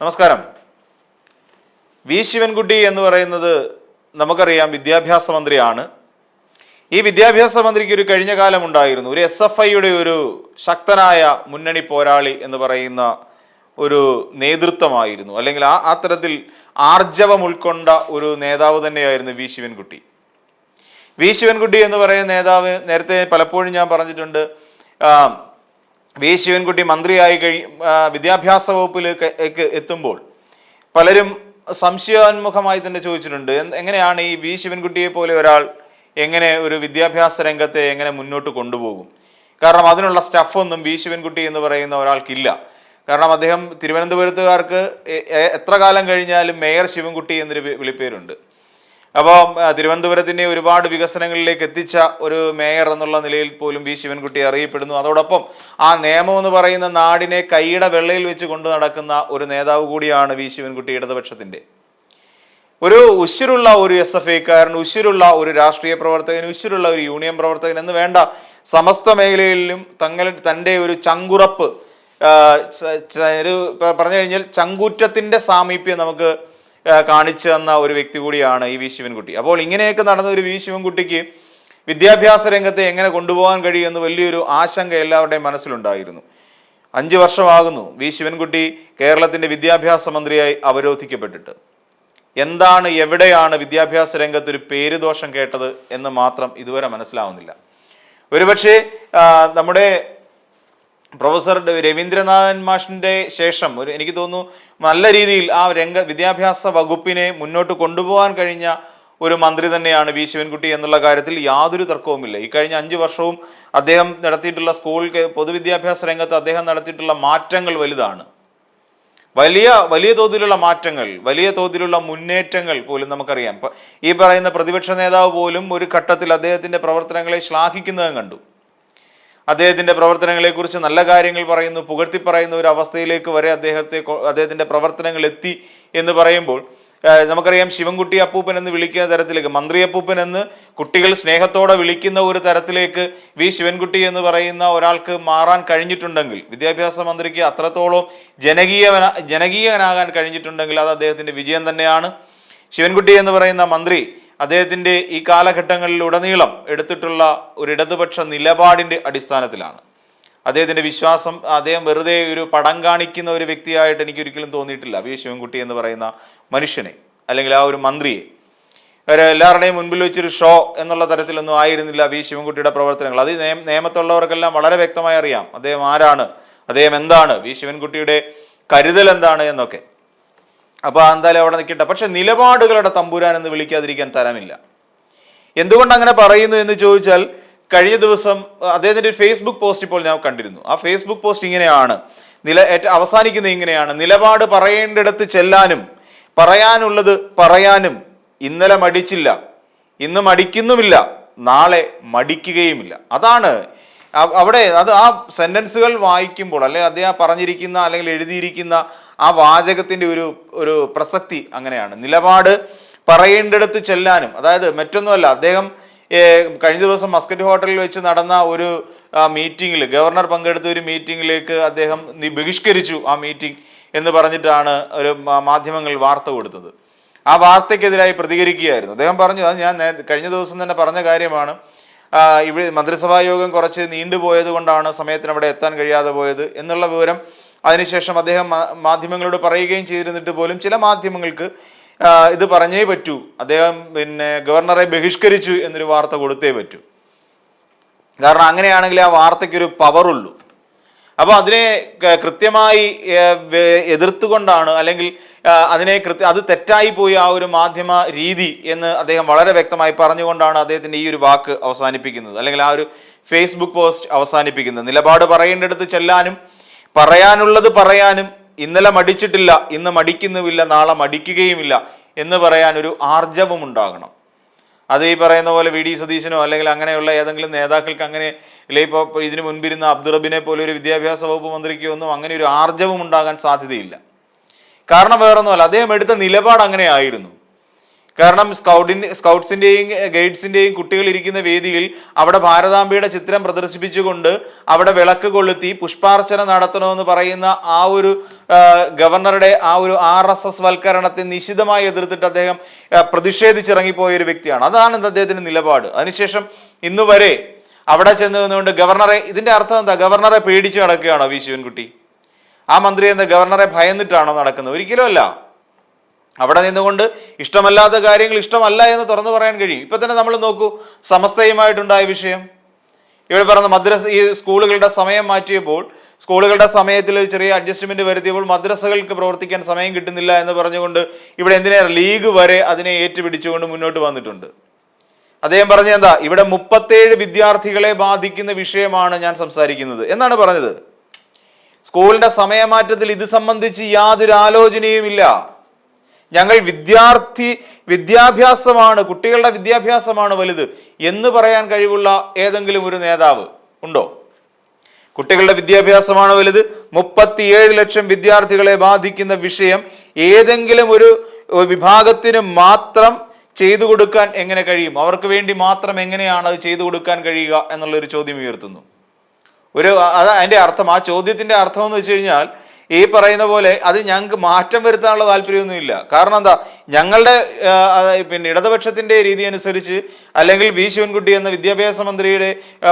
നമസ്കാരം. വി ശിവൻകുട്ടി എന്ന് പറയുന്നത് നമുക്കറിയാം വിദ്യാഭ്യാസ മന്ത്രിയാണ്. ഈ വിദ്യാഭ്യാസ മന്ത്രിക്ക് ഒരു കഴിഞ്ഞ കാലം ഉണ്ടായിരുന്നു. ഒരു എസ് എഫ് ഐയുടെ ഒരു ശക്തനായ മുന്നണി പോരാളി എന്ന് പറയുന്ന ഒരു നേതൃത്വമായിരുന്നു. അല്ലെങ്കിൽ ആ ആ തരത്തിൽ ആർജവം ഉൾക്കൊണ്ട ഒരു നേതാവ് തന്നെയായിരുന്നു വി ശിവൻകുട്ടി. വി ശിവൻകുട്ടി എന്ന് പറയുന്ന നേതാവ് നേരത്തെ പലപ്പോഴും ഞാൻ പറഞ്ഞിട്ടുണ്ട് വി ശിവൻകുട്ടി മന്ത്രിയായി കഴി വിദ്യാഭ്യാസ വകുപ്പിലേക്ക് എത്തുമ്പോൾ പലരും സംശയോന്മുഖമായി തന്നെ ചോദിച്ചിട്ടുണ്ട്. എങ്ങനെയാണ് ഈ വി ശിവൻകുട്ടിയെ പോലെ ഒരാൾ എങ്ങനെ ഒരു വിദ്യാഭ്യാസ രംഗത്തെ എങ്ങനെ മുന്നോട്ട് കൊണ്ടുപോകും? കാരണം അതിനുള്ള സ്റ്റഫൊന്നും വി ശിവൻകുട്ടി എന്ന് പറയുന്ന ഒരാൾക്കില്ല. കാരണം അദ്ദേഹം തിരുവനന്തപുരത്തുകാർക്ക് എത്ര കാലം കഴിഞ്ഞാലും മേയർ ശിവൻകുട്ടി എന്നൊരു വിളിപ്പേരുണ്ട്. അപ്പോൾ തിരുവനന്തപുരത്തിന്റെ ഒരുപാട് വികസനങ്ങളിലേക്ക് എത്തിച്ച ഒരു മേയർ എന്നുള്ള നിലയിൽ പോലും വി ശിവൻകുട്ടി അറിയപ്പെടുന്നു. അതോടൊപ്പം ആ നിയമം എന്ന് പറയുന്ന നാടിനെ കൈയുടെ വെള്ളയിൽ വെച്ച് കൊണ്ടു നടക്കുന്ന ഒരു നേതാവ് കൂടിയാണ് വി ശിവൻകുട്ടി ഇടതുപക്ഷത്തിന്റെ ഒരു ഉശിരുള്ള ഒരു എസ് എഫ് ഐക്കാരൻ ഉശിരുള്ള ഒരു രാഷ്ട്രീയ പ്രവർത്തകൻ ഉശിരുള്ള ഒരു യൂണിയൻ പ്രവർത്തകൻ എന്ന് വേണ്ട സമസ്ത മേഖലയിലും തങ്ങൾ തന്റെ ഒരു ചങ്കുറപ്പ് ഒരു പറഞ്ഞു കഴിഞ്ഞാൽ ചങ്കൂറ്റത്തിന്റെ സാമീപ്യം നമുക്ക് കാണിച്ചു തന്ന ഒരു വ്യക്തി കൂടിയാണ് ഈ വി ശിവൻകുട്ടി. അപ്പോൾ ഇങ്ങനെയൊക്കെ നടന്ന ഒരു വി ശിവൻകുട്ടിക്ക് വിദ്യാഭ്യാസ രംഗത്തെ എങ്ങനെ കൊണ്ടുപോകാൻ കഴിയുമെന്ന് വലിയൊരു ആശങ്ക എല്ലാവരുടെയും മനസ്സിലുണ്ടായിരുന്നു. അഞ്ച് വർഷമാകുന്നു വി ശിവൻകുട്ടി കേരളത്തിന്റെ വിദ്യാഭ്യാസ മന്ത്രിയായി അവരോധിക്കപ്പെട്ടിട്ട്. എന്താണ് എവിടെയാണ് വിദ്യാഭ്യാസ രംഗത്ത് ഒരു പേരുദോഷം കേട്ടത് എന്ന് മാത്രം ഇതുവരെ മനസ്സിലാവുന്നില്ല. ഒരുപക്ഷെ നമ്മുടെ പ്രൊഫസർ രവീന്ദ്രനാഥൻ മാഷിന്റെ ശേഷം ഒരു എനിക്ക് തോന്നുന്നു നല്ല രീതിയിൽ ആ രംഗ വിദ്യാഭ്യാസ വകുപ്പിനെ മുന്നോട്ട് കൊണ്ടുപോകാൻ കഴിഞ്ഞ ഒരു മന്ത്രി തന്നെയാണ് വി ശിവൻകുട്ടി എന്നുള്ള കാര്യത്തിൽ യാതൊരു തർക്കവുമില്ല. ഈ കഴിഞ്ഞ അഞ്ച് വർഷവും അദ്ദേഹം നടത്തിയിട്ടുള്ള സ്കൂൾ പൊതുവിദ്യാഭ്യാസ രംഗത്ത് അദ്ദേഹം നടത്തിയിട്ടുള്ള മാറ്റങ്ങൾ വലുതാണ്. വലിയ വലിയ തോതിലുള്ള മാറ്റങ്ങൾ വലിയ തോതിലുള്ള മുന്നേറ്റങ്ങൾ പോലും നമുക്കറിയാം. ഈ പറയുന്ന പ്രതിപക്ഷ നേതാവ് പോലും ഒരു ഘട്ടത്തിൽ അദ്ദേഹത്തിന്റെ പ്രവർത്തനങ്ങളെ ശ്ലാഘിക്കുന്നതും കണ്ടു. അദ്ദേഹത്തിന്റെ പ്രവർത്തനങ്ങളെക്കുറിച്ച് നല്ല കാര്യങ്ങൾ പറയുന്നു പുകഴ്ത്തി പറയുന്ന ഒരു അവസ്ഥയിലേക്ക് വരെ അദ്ദേഹത്തെ അദ്ദേഹത്തിന്റെ പ്രവർത്തനങ്ങൾ എത്തി എന്ന് പറയുമ്പോൾ നമുക്കറിയാം ശിവൻകുട്ടി അപ്പൂപ്പൻ എന്ന് വിളിക്കുന്ന തരത്തിലേക്ക് മന്ത്രി അപ്പൂപ്പൻ എന്ന് കുട്ടികൾ സ്നേഹത്തോടെ വിളിക്കുന്ന ഒരു തരത്തിലേക്ക് വി ശിവൻകുട്ടി എന്ന് പറയുന്ന ഒരാൾക്ക് മാറാൻ കഴിഞ്ഞിട്ടുണ്ടെങ്കിൽ വിദ്യാഭ്യാസ മന്ത്രിക്ക് അത്രത്തോളം ജനകീയവന ജനകീയനാകാൻ കഴിഞ്ഞിട്ടുണ്ടെങ്കിൽ അത് അദ്ദേഹത്തിന്റെ വിജയം തന്നെയാണ്. ശിവൻകുട്ടി എന്ന് പറയുന്ന മന്ത്രി അദ്ദേഹത്തിന്റെ ഈ കാലഘട്ടങ്ങളിൽ കാലഘട്ടങ്ങളിലുടനീളം എടുത്തിട്ടുള്ള ഒരു ഇടതുപക്ഷ നിലപാടിന്റെ അടിസ്ഥാനത്തിലാണ്. അദ്ദേഹത്തിന്റെ വിശ്വാസം അദ്ദേഹം വെറുതെ ഒരു പടം കാണിക്കുന്ന ഒരു വ്യക്തിയായിട്ട് എനിക്ക് ഒരിക്കലും തോന്നിയിട്ടില്ല. വി. ശിവൻകുട്ടി എന്ന് പറയുന്ന മനുഷ്യനെ അല്ലെങ്കിൽ ആ ഒരു മന്ത്രിയെ. എല്ലാവരുടെയും മുൻപിൽ വെച്ചൊരു ഷോ എന്നുള്ള തരത്തിലൊന്നും ആയിരുന്നില്ല വി. ശിവൻകുട്ടിയുടെ പ്രവർത്തനങ്ങൾ. അത് നിയമ നിയമത്തുള്ളവർക്കെല്ലാം വളരെ വ്യക്തമായി അറിയാം. അദ്ദേഹം ആരാണ്? അദ്ദേഹം എന്താണ്? വി. ശിവൻകുട്ടിയുടെ കരുതൽ എന്താണ് എന്നൊക്കെ. അപ്പോൾ എന്തായാലും അവിടെ നിൽക്കട്ടെ. പക്ഷെ നിലപാടുകളുടെ തമ്പുരാൻ എന്ന് വിളിക്കാതിരിക്കാൻ തരമില്ല. എന്തുകൊണ്ട് അങ്ങനെ പറയുന്നു എന്ന് ചോദിച്ചാൽ കഴിഞ്ഞ ദിവസം അദ്ദേഹത്തിന്റെ ഒരു ഫേസ്ബുക്ക് പോസ്റ്റ് ഇപ്പോൾ ഞാൻ കണ്ടിരുന്നു. ആ ഫേസ്ബുക്ക് പോസ്റ്റ് ഇങ്ങനെയാണ്. നില അവസാനിക്കുന്നത് ഇങ്ങനെയാണ്. നിലപാട് പറയേണ്ടിടത്ത് ചെല്ലാനും പറയാനുള്ളത് പറയാനും ഇന്നലെ മടിച്ചില്ല. ഇന്ന് മടിക്കുന്നുമില്ല. നാളെ മടിക്കുകയുമില്ല. അതാണ് അവിടെ അത് ആ സെന്റൻസുകൾ വായിക്കുമ്പോൾ അല്ലെങ്കിൽ അദ്ദേഹം പറഞ്ഞിരിക്കുന്ന അല്ലെങ്കിൽ എഴുതിയിരിക്കുന്ന ആ വാചകത്തിന്റെ ഒരു ഒരു പ്രസക്തി അങ്ങനെയാണ്. നിലപാട് പറയേണ്ടടുത്ത് ചെല്ലാനും അതായത് മറ്റൊന്നുമല്ല അദ്ദേഹം കഴിഞ്ഞ ദിവസം മസ്കറ്റ് ഹോട്ടലിൽ വെച്ച് നടന്ന ഒരു മീറ്റിംഗിൽ ഗവർണർ പങ്കെടുത്ത ഒരു മീറ്റിംഗിലേക്ക് അദ്ദേഹം ബഹിഷ്കരിച്ചു ആ മീറ്റിംഗ് എന്ന് പറഞ്ഞിട്ടാണ് ഒരു മാധ്യമങ്ങൾ വാർത്ത കൊടുത്തത്. ആ വാർത്തയ്ക്കെതിരായി പ്രതികരിക്കുകയായിരുന്നു. അദ്ദേഹം പറഞ്ഞു അത് ഞാൻ കഴിഞ്ഞ ദിവസം തന്നെ പറഞ്ഞ കാര്യമാണ്. ഇവിടെ മന്ത്രിസഭാ യോഗം കുറച്ച് നീണ്ടുപോയത് കൊണ്ടാണ് സമയത്തിന് അവിടെ എത്താൻ കഴിയാതെ പോയത് എന്നുള്ള വിവരം അതിനുശേഷം അദ്ദേഹം മാധ്യമങ്ങളോട് പറയുകയും ചെയ്തിരുന്നിട്ട് പോലും ചില മാധ്യമങ്ങൾക്ക് ഇത് പറഞ്ഞേ പറ്റൂ. അദ്ദേഹം പിന്നെ ഗവർണറെ ബഹിഷ്കരിച്ചു എന്നൊരു വാർത്ത കൊടുത്തേ പറ്റൂ. കാരണം അങ്ങനെയാണെങ്കിൽ ആ വാർത്തയ്ക്കൊരു പവറുള്ളൂ. അപ്പോൾ അതിനെ കൃത്യമായി എതിർത്തുകൊണ്ടാണ് അല്ലെങ്കിൽ അതിനെ കൃത്യ അത് തെറ്റായി പോയി ആ ഒരു മാധ്യമ രീതി എന്ന് അദ്ദേഹം വളരെ വ്യക്തമായി പറഞ്ഞുകൊണ്ടാണ് അദ്ദേഹത്തിന്റെ ഈ ഒരു വാക്ക് അവസാനിപ്പിക്കുന്നത്. അല്ലെങ്കിൽ ആ ഒരു ഫേസ്ബുക്ക് പോസ്റ്റ് അവസാനിപ്പിക്കുന്നത്. നിലപാട് പറയേണ്ടടുത്ത് ചെല്ലാനും പറയാനുള്ളത് പറയാനും ഇന്നലെ മടിച്ചിട്ടില്ല ഇന്ന് മടിക്കുന്നുമില്ല നാളെ മടിക്കുകയുമില്ല എന്ന് പറയാൻ ഒരു ആർജവം ഉണ്ടാകണം. അത് ഈ പറയുന്ന പോലെ വി ഡി സതീശനോ അല്ലെങ്കിൽ അങ്ങനെയുള്ള ഏതെങ്കിലും നേതാക്കൾക്ക് അങ്ങനെ അല്ലെ ഇപ്പോൾ ഇതിനു മുൻപിരുന്ന അബ്ദുറബിനെ പോലെ ഒരു വിദ്യാഭ്യാസ വകുപ്പ് മന്ത്രിക്കോ ഒന്നും അങ്ങനെ ഒരു ആർജവം ഉണ്ടാകാൻ സാധ്യതയില്ല. കാരണം വേറൊന്നുമല്ല അദ്ദേഹം എടുത്ത നിലപാട് അങ്ങനെ ആയിരുന്നു കാരണം സ്കൗട്ടിന്റെ സ്കൗട്ട്സിന്റെയും ഗൈഡ്സിന്റെയും കുട്ടികൾ ഇരിക്കുന്ന വേദിയിൽ അവിടെ ഭാരതാംബയുടെ ചിത്രം പ്രദർശിപ്പിച്ചുകൊണ്ട് അവിടെ വിളക്ക് കൊളുത്തി പുഷ്പാർച്ചന നടത്തണമെന്ന് പറയുന്ന ആ ഒരു ഗവർണറുടെ ആ ഒരു ആർ എസ് എസ് വൽക്കരണത്തെ നിശിതമായി എതിർത്തിട്ട് അദ്ദേഹം പ്രതിഷേധിച്ചിറങ്ങിപ്പോയ ഒരു വ്യക്തിയാണ്. അതാണ് ഇന്ന് അദ്ദേഹത്തിന്റെ നിലപാട്. അതിനുശേഷം ഇന്ന് വരെ അവിടെ ചെന്ന് നിന്നുകൊണ്ട് ഗവർണറെ ഇതിന്റെ അർത്ഥം എന്താ? ഗവർണറെ പേടിച്ചു നടക്കുകയാണോ വി ശിവൻകുട്ടി? ആ മന്ത്രി എന്താ ഗവർണറെ ഭയന്നിട്ടാണോ നടക്കുന്നത്? ഒരിക്കലും അല്ല. അവിടെ നിന്നുകൊണ്ട് ഇഷ്ടമല്ലാത്ത കാര്യങ്ങൾ ഇഷ്ടമല്ല എന്ന് തുറന്നു പറയാൻ കഴിയും. ഇപ്പൊ തന്നെ നമ്മൾ നോക്കൂ സമസ്തയുമായിട്ടുണ്ടായ വിഷയം. ഇവിടെ പറഞ്ഞ മദ്രസ ഈ സ്കൂളുകളുടെ സമയം മാറ്റിയപ്പോൾ സ്കൂളുകളുടെ സമയത്തിൽ ഒരു ചെറിയ അഡ്ജസ്റ്റ്മെന്റ് വരുത്തിയപ്പോൾ മദ്രസകൾക്ക് പ്രവർത്തിക്കാൻ സമയം കിട്ടുന്നില്ല എന്ന് പറഞ്ഞുകൊണ്ട് ഇവിടെ എന്തിനാ ലീഗ് വരെ അതിനെ ഏറ്റുപിടിച്ചുകൊണ്ട് മുന്നോട്ട് വന്നിട്ടുണ്ട്. അദ്ദേഹം പറഞ്ഞ എന്താ? ഇവിടെ മുപ്പത്തേഴ് വിദ്യാർത്ഥികളെ ബാധിക്കുന്ന വിഷയമാണ് ഞാൻ സംസാരിക്കുന്നത്. എന്നാണ് പറഞ്ഞത്? സ്കൂളിന്റെ സമയമാറ്റത്തിൽ ഇത് സംബന്ധിച്ച് യാതൊരു ആലോചനയുമില്ല ഞങ്ങൾ വിദ്യാർത്ഥി വിദ്യാഭ്യാസമാണ് കുട്ടികളുടെ വിദ്യാഭ്യാസമാണ് വലുത് എന്ന് പറയാൻ കഴിവുള്ള ഏതെങ്കിലും ഒരു നേതാവ് ഉണ്ടോ? കുട്ടികളുടെ വിദ്യാഭ്യാസമാണ് വലുത്. മുപ്പത്തിയേഴ് ലക്ഷം വിദ്യാർത്ഥികളെ ബാധിക്കുന്ന വിഷയം ഏതെങ്കിലും ഒരു വിഭാഗത്തിന് മാത്രം ചെയ്തു കൊടുക്കാൻ എങ്ങനെ കഴിയും? അവർക്ക് വേണ്ടി മാത്രം എങ്ങനെയാണ് അത് ചെയ്തു കൊടുക്കാൻ കഴിയുക എന്നുള്ളൊരു ചോദ്യം ഉയർത്തുന്നു. ഒരു അത് അതിന്റെ അർത്ഥം. ആ ചോദ്യത്തിന്റെ അർത്ഥം എന്ന് വെച്ച് കഴിഞ്ഞാൽ ഈ പറയുന്ന പോലെ അത് ഞങ്ങൾക്ക് മാറ്റം വരുത്താനുള്ള താല്പര്യമൊന്നുമില്ല. കാരണം എന്താ? ഞങ്ങളുടെ പിന്നെ ഇടതുപക്ഷത്തിന്റെ രീതി അനുസരിച്ച് അല്ലെങ്കിൽ വി ശിവൻകുട്ടി എന്ന വിദ്യാഭ്യാസ മന്ത്രിയുടെ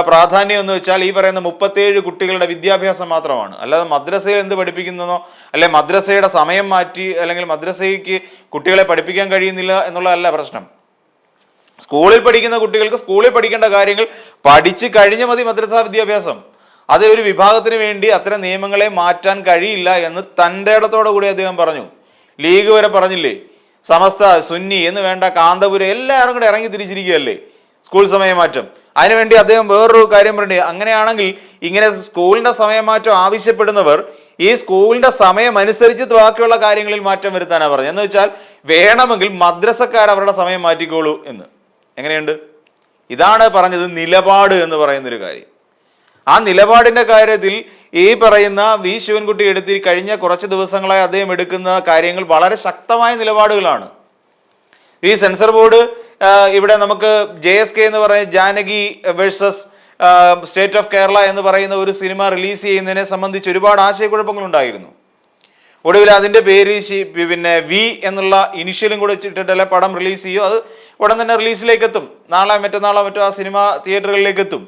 പ്രാധാന്യം എന്ന് വെച്ചാൽ ഈ പറയുന്ന മുപ്പത്തേഴ് കുട്ടികളുടെ വിദ്യാഭ്യാസം മാത്രമാണ്. അല്ലാതെ മദ്രസയിൽ എന്ത് പഠിപ്പിക്കുന്നതോ അല്ലെ മദ്രസയുടെ സമയം മാറ്റി അല്ലെങ്കിൽ മദ്രസയ്ക്ക് കുട്ടികളെ പഠിപ്പിക്കാൻ കഴിയുന്നില്ല എന്നുള്ളതല്ല പ്രശ്നം. സ്കൂളിൽ പഠിക്കുന്ന കുട്ടികൾക്ക് സ്കൂളിൽ പഠിക്കേണ്ട കാര്യങ്ങൾ പഠിച്ചു കഴിഞ്ഞ മതി മദ്രസ വിദ്യാഭ്യാസം. അത് ഒരു വിഭാഗത്തിന് വേണ്ടി അത്തരം നിയമങ്ങളെ മാറ്റാൻ കഴിയില്ല എന്ന് തന്റെ ഇടത്തോടു കൂടി അദ്ദേഹം പറഞ്ഞു. ലീഗ് വരെ പറഞ്ഞില്ലേ? സമസ്ത സുന്നി എന്ന് വേണ്ട കാന്തപുരം എല്ലാവരും കൂടെ ഇറങ്ങി തിരിച്ചിരിക്കുകയല്ലേ? സ്കൂൾ സമയമാറ്റം. അതിനുവേണ്ടി അദ്ദേഹം വേറൊരു കാര്യം പറഞ്ഞു അങ്ങനെയാണെങ്കിൽ ഇങ്ങനെ സ്കൂളിന്റെ സമയമാറ്റം ആവശ്യപ്പെടുന്നവർ ഈ സ്കൂളിന്റെ സമയം അനുസരിച്ച് ബാക്കിയുള്ള കാര്യങ്ങളിൽ മാറ്റം വരുത്താനാണ് പറഞ്ഞത്. എന്ന് വെച്ചാൽ വേണമെങ്കിൽ മദ്രസക്കാർ അവരുടെ സമയം മാറ്റിക്കോളൂ എന്ന്. എങ്ങനെയുണ്ട്? ഇതാണ് പറഞ്ഞത് നിലപാട് എന്ന് പറയുന്നൊരു കാര്യം. ആ നിലപാടിന്റെ കാര്യത്തിൽ ഈ പറയുന്ന വി ശിവൻകുട്ടി എടുത്തി കഴിഞ്ഞ കുറച്ച് ദിവസങ്ങളായി അദ്ദേഹം എടുക്കുന്ന കാര്യങ്ങൾ വളരെ ശക്തമായ നിലപാടുകളാണ്. ഈ സെൻസർ ബോർഡ് ഇവിടെ നമുക്ക് ജെ എസ് കെ എന്ന് പറയുന്ന Janaki versus state of Kerala എന്ന് പറയുന്ന ഒരു സിനിമ റിലീസ് ചെയ്യുന്നതിനെ സംബന്ധിച്ച് ഒരുപാട് ആശയക്കുഴപ്പങ്ങൾ ഉണ്ടായിരുന്നു ഒടുവിൽ അതിന്റെ പേര് പിന്നെ വി എന്നുള്ള ഇനിഷ്യലും കൂടെ വെച്ചിട്ടിട്ടല്ലേ പടം റിലീസ് ചെയ്യും. അത് ഉടൻ തന്നെ റിലീസിലേക്ക് എത്തും നാളെ മറ്റന്നാളോ മറ്റോ ആ സിനിമ തിയേറ്ററുകളിലേക്ക് എത്തും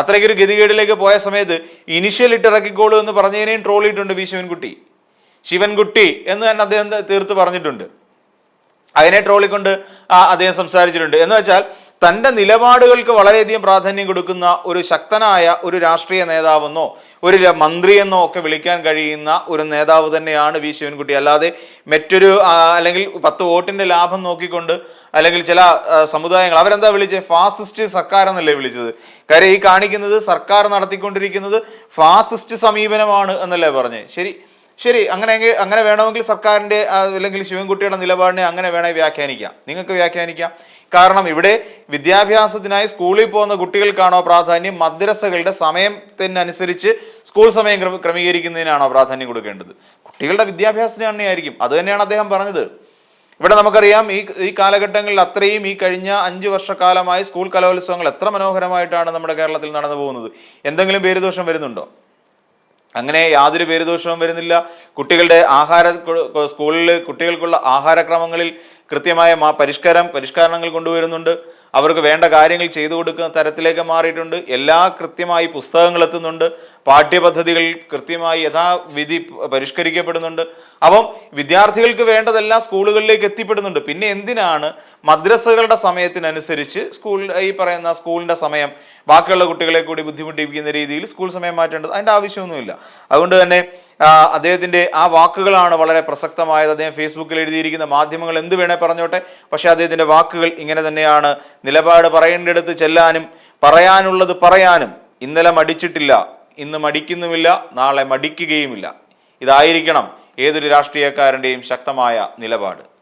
അത്രയ്ക്കൊരു ഗതികേടിലേക്ക് പോയ സമയത്ത് ഇനിഷ്യൽ ഇട്ടിറക്കിക്കോളൂ എന്ന് പറഞ്ഞതിനെയും ട്രോൾ ചെയ്തിട്ടുണ്ട് വി ശിവൻകുട്ടി. ശിവൻകുട്ടി എന്ന് തന്നെ അദ്ദേഹം തീർത്ത് പറഞ്ഞിട്ടുണ്ട്. അതിനെ ട്രോളിക്കൊണ്ട് അദ്ദേഹം സംസാരിച്ചിട്ടുണ്ട്. എന്ന് വെച്ചാൽ തന്റെ നിലപാടുകൾക്ക് വളരെയധികം പ്രാധാന്യം കൊടുക്കുന്ന ഒരു ശക്തനായ ഒരു രാഷ്ട്രീയ നേതാവെന്നോ ഒരു മന്ത്രിയെന്നോ ഒക്കെ വിളിക്കാൻ കഴിയുന്ന ഒരു നേതാവ് തന്നെയാണ് വി ശിവൻകുട്ടി. അല്ലാതെ മറ്റൊരു അല്ലെങ്കിൽ പത്ത് വോട്ടിന്റെ ലാഭം നോക്കിക്കൊണ്ട് അല്ലെങ്കിൽ ചില സമുദായങ്ങൾ അവരെന്താ വിളിച്ചത് ഫാസിസ്റ്റ് സർക്കാർ എന്നല്ലേ വിളിച്ചത്. കാര്യം ഈ കാണിക്കുന്നത് സർക്കാർ നടത്തിക്കൊണ്ടിരിക്കുന്നത് ഫാസിസ്റ്റ് സമീപനമാണ് എന്നല്ലേ പറഞ്ഞത് ശരി ശരി അങ്ങനെ അങ്ങനെ വേണമെങ്കിൽ സർക്കാരിന്റെ അല്ലെങ്കിൽ ശിവൻകുട്ടിയുടെ നിലപാടിനെ അങ്ങനെ വേണമെങ്കിൽ വ്യാഖ്യാനിക്കാം. നിങ്ങൾക്ക് വ്യാഖ്യാനിക്കാം. കാരണം ഇവിടെ വിദ്യാഭ്യാസത്തിനായി സ്കൂളിൽ പോകുന്ന കുട്ടികൾക്കാണോ പ്രാധാന്യം? മദ്രസകളുടെ സമയത്തിനനുസരിച്ച് സ്കൂൾ സമയം ക്രമ- ക്രമീകരിക്കുന്നതിനാണോ പ്രാധാന്യം കൊടുക്കേണ്ടത്? കുട്ടികളുടെ വിദ്യാഭ്യാസത്തിന് തന്നെയായിരിക്കും. അത് തന്നെയാണ് അദ്ദേഹം പറഞ്ഞത്. ഇവിടെ നമുക്കറിയാം ഈ ഈ കാലഘട്ടങ്ങളിൽ അത്രയും ഈ കഴിഞ്ഞ അഞ്ച് വർഷക്കാലമായി സ്കൂൾ കലോത്സവങ്ങൾ എത്ര മനോഹരമായിട്ടാണ് നമ്മുടെ കേരളത്തിൽ നടന്നു പോകുന്നത്. എന്തെങ്കിലും പേരുദോഷം വരുന്നുണ്ടോ? അങ്ങനെ യാതൊരു പേരുദോഷവും വരുന്നില്ല. കുട്ടികളുടെ ആഹാര സ്കൂളിൽ കുട്ടികൾക്കുള്ള ആഹാരക്രമങ്ങളിൽ കൃത്യമായ പരിഷ്കാരം പരിഷ്കരണങ്ങൾ കൊണ്ടുവരുന്നുണ്ട്. അവർക്ക് വേണ്ട കാര്യങ്ങൾ ചെയ്തു കൊടുക്കുന്ന തരത്തിലേക്ക് മാറിയിട്ടുണ്ട്. എല്ലാ കൃത്യമായി പുസ്തകങ്ങൾ എത്തുന്നുണ്ട്. പാഠ്യപദ്ധതികൾ കൃത്യമായി യഥാവിധി പരിഷ്കരിക്കപ്പെടുന്നുണ്ട്. അപ്പം വിദ്യാർത്ഥികൾക്ക് വേണ്ടതെല്ലാം സ്കൂളുകളിലേക്ക് എത്തിപ്പെടുന്നുണ്ട്. പിന്നെ എന്തിനാണ് മദ്രസകളുടെ സമയത്തിനനുസരിച്ച് സ്കൂൾ ഈ പറയുന്ന സ്കൂളിന്റെ സമയം ബാക്കിയുള്ള കുട്ടികളെ കൂടി ബുദ്ധിമുട്ടിപ്പിക്കുന്ന രീതിയിൽ സ്കൂൾ സമയം മാറ്റേണ്ടത്? അതിന്റെ ആവശ്യമൊന്നുമില്ല. അതുകൊണ്ട് തന്നെ ആ, അദ്ദേഹത്തിന്റെ ആ വാക്കുകളാണ് വളരെ പ്രസക്തമായത്. അദ്ദേഹം ഫേസ്ബുക്കിൽ എഴുതിയിരിക്കുന്ന മാധ്യമങ്ങൾ എന്ത് വേണേൽ പറഞ്ഞോട്ടെ. പക്ഷേ അദ്ദേഹത്തിന്റെ വാക്കുകൾ ഇങ്ങനെ തന്നെയാണ്. നിലപാട് പറയേണ്ടിടത്ത് ചെല്ലാനും പറയാനുള്ളത് പറയാനും. ഇന്നലെ മടിച്ചിട്ടില്ല ഇന്ന് മടിക്കുന്നുമില്ല നാളെ മടിക്കുകയുമില്ല. ഇതായിരിക്കണം ഏതൊരു രാഷ്ട്രീയക്കാരന്റെയും ശക്തമായ നിലപാട്.